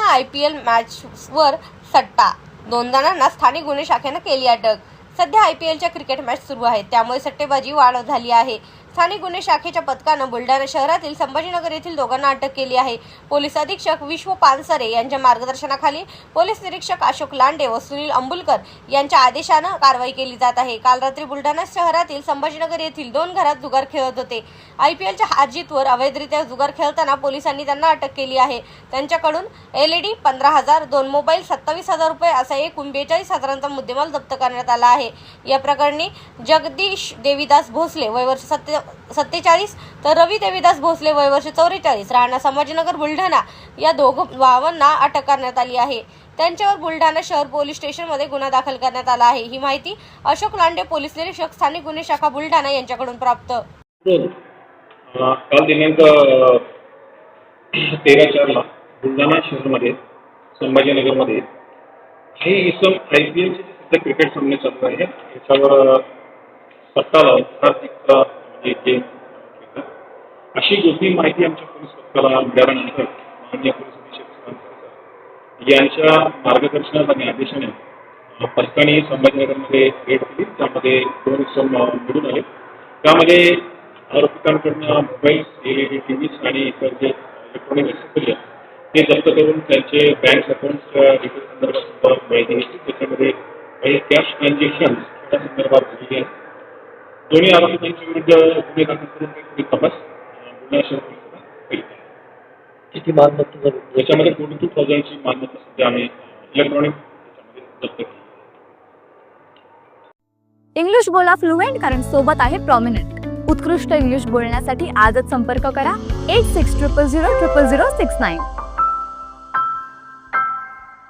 I P L मॅचवर सट्टा. दोन जणांना स्थानिक गुन्हे शाखेनं केली अटक. सध्या आय पी एलच्या क्रिकेट मॅच सुरू आहेत. त्यामुळे सट्टेबाजी वाढ झाली आहे. स्थानिक गुन्हे शाखेच्या पथकानं बुलढाणा शहरातील संभाजीनगर येथील दोघांना अटक केली आहे. पोलीस अधीक्षक विश्व पानसरे यांच्या मार्गदर्शनाखाली पोलीस निरीक्षक अशोक लांडे व सुनील अंबुलकर यांच्या आदेशानं कारवाई केली जात आहे. काल रात्री बुलढाणा शहरातील संभाजीनगर येथील दोन घरात जुगार खेळत होते. आय पी एलच्या हारजीतवर अवैधरित्या जुगार खेळताना पोलिसांनी त्यांना अटक केली आहे. त्यांच्याकडून एल ई डी पंधरा हजार दोन मोबाईल सत्तावीस हजार रुपये असा एकूण बेचाळीस हजारांचा मुद्देमाल जप्त करण्यात आला आहे. या प्रकरणी जगदीश देवीदास भोसले वय वर्ष सत्य सत्तेचाळीस तर रवी देवीदास भोसले वय वर्ष चौवेचाळीस. राहणार संभाजीनगर बुलढाणा या दोघ वावांना अटक करण्यात आली आहे. त्यांच्यावर बुलढाणा शहर पोलीस स्टेशनमध्ये गुन्हा दाखल करण्यात आला आहे. ही माहिती अशोक लांडे पोलीस निरीक्षक स्थानिक गुन्हे शाखा बुलढाणा यांच्याकडून प्राप्त. काल दिनांक तेरा चारला बुलढाणा शहरमध्ये संभाजीनगरमध्ये हे इसम आय पी एल क्रिकेट सामने चालू आहे याच्यावर सत्ता लावून आर्थिक अं, अशी गोपनीय माहिती आमच्या पोलीस पथकाला मिळाल्यानंतर माननीय पोलीस अधीक्षक यांच्या मार्गदर्शनात आणि आदेशाने अं, पथकाने संभाजीनगरमध्ये रेड केली त्यामध्ये दोन उत्सव मिळून आले. त्यामध्ये आरोपितांकडनं mobile L E D TVs आणि इतर जे इलेक्ट्रॉनिक ॲक्सेसरी आहेत ते जप्त करून त्यांचे बँक अकाउंट्सच्या डिटेल संदर्भात माहिती घेतली. त्याच्यामध्ये काही कॅश ट्रान्झॅक्शन त्या संदर्भात झालेली आहे दोन्ही आरोपितांच्या विरुद्ध गुन्हे दाखल करून तपास. किती मालमत्ता याच्यामध्ये फोर्टी टू थाउजंडची मालमत्ता सध्या आम्ही इलेक्ट्रॉनिक त्याच्यामध्ये जप्त केली इंग्लिश बोला फ्लुएंट कारण सोबत आहे प्रॉमिनंट उत्कृष्ट इंग्लिश बोलण्यासाठी आजच संपर्क करा. Eight six triple zero triple zero six nine